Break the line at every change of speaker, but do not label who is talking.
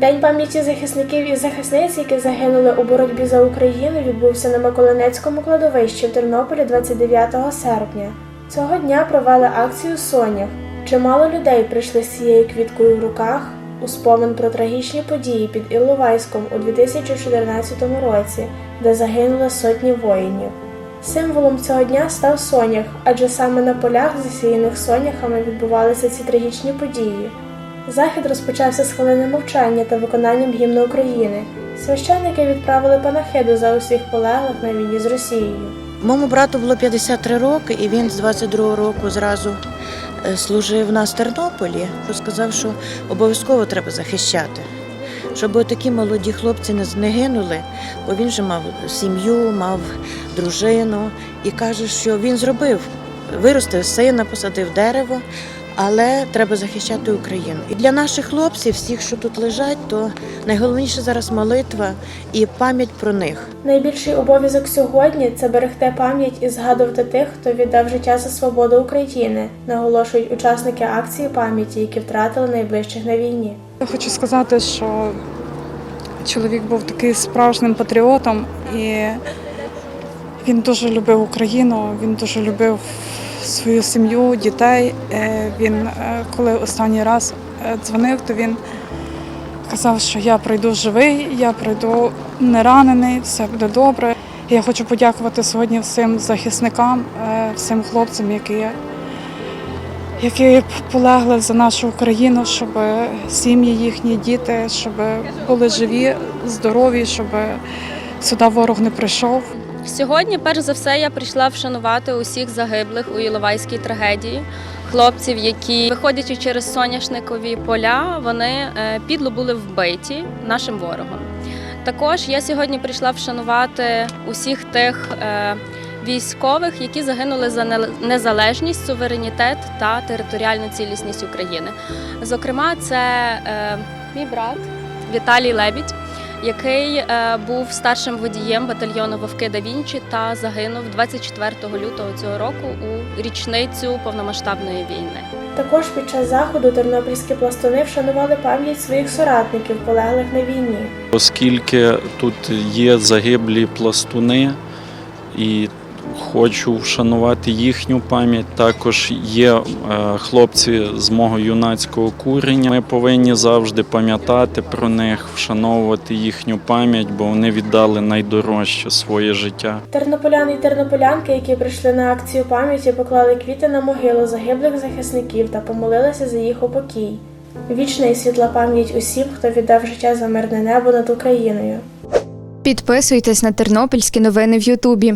День пам'яті захисників і захисниць, які загинули у боротьбі за Україну, відбувся на Миколинецькому кладовищі в Тернополі 29 серпня. Цього дня провели акцію Сонях. Чимало людей прийшли з цією квіткою в руках у спомин про трагічні події під Іловайськом у 2014 році, де загинули сотні воїнів. Символом цього дня став сонях, адже саме на полях, засіяних соняхами, відбувалися ці трагічні події. Захід розпочався з хвилини мовчання та виконанням гімну України. Священники відправили панахиду за усіх полеглих на війні з Росією.
Моєму брату було 53 роки, і він з 22 року зразу е, служив у нас в Тернополі. Сказав, що обов'язково треба захищати, щоб такі молоді хлопці не гинули, бо він же мав сім'ю, мав дружину і каже, що він зробив, виростив сина, посадив дерево. Але треба захищати Україну. І для наших хлопців, всіх, що тут лежать, то найголовніше зараз молитва і пам'ять про них.
Найбільший обов'язок сьогодні це берегти пам'ять і згадувати тих, хто віддав життя за свободу України, наголошують учасники акції пам'яті, які втратили найближчих на війні.
Я хочу сказати, що чоловік був такий справжнім патріотом, і він дуже любив Україну, він дуже любив свою сім'ю, дітей. Е, Він, е, коли останній раз е, дзвонив, то він казав, що я прийду живий, я прийду не ранений, все буде добре. Я хочу подякувати сьогодні всім захисникам, всім хлопцям, які які полегли за нашу Україну, щоб сім'ї їхні діти, щоб були живі, здорові, щоб сюди ворог не прийшов.
Сьогодні, перш за все, я прийшла вшанувати усіх загиблих у Іловайській трагедії. Хлопців, які, виходячи через соняшникові поля, вони е, підло були вбиті нашим ворогом. Також я сьогодні прийшла вшанувати усіх тих е, військових, які загинули за незалежність, суверенітет та територіальну цілісність України. Зокрема, це е, мій брат Віталій Лебідь який е, був старшим водієм батальйону Вовки да Вінчі та загинув 24 лютого цього року у річницю повномасштабної війни.
Також під час заходу тернопільські пластуни вшанували пам'ять своїх соратників, полеглих на війні.
Оскільки тут є загиблі пластуни, і хочу вшанувати їхню пам'ять. Також є е, хлопці з мого юнацького курення. Ми повинні завжди пам'ятати про них, вшановувати їхню пам'ять, бо вони віддали найдорожче своє життя.
Тернополяни і тернополянки, які прийшли на акцію пам'яті, поклали квіти на могилу загиблих захисників та помолилися за їх упокій. Вічна і світла пам'ять усім, хто віддав життя за мирне небо над Україною.
Підписуйтесь на тернопільські новини в Ютубі.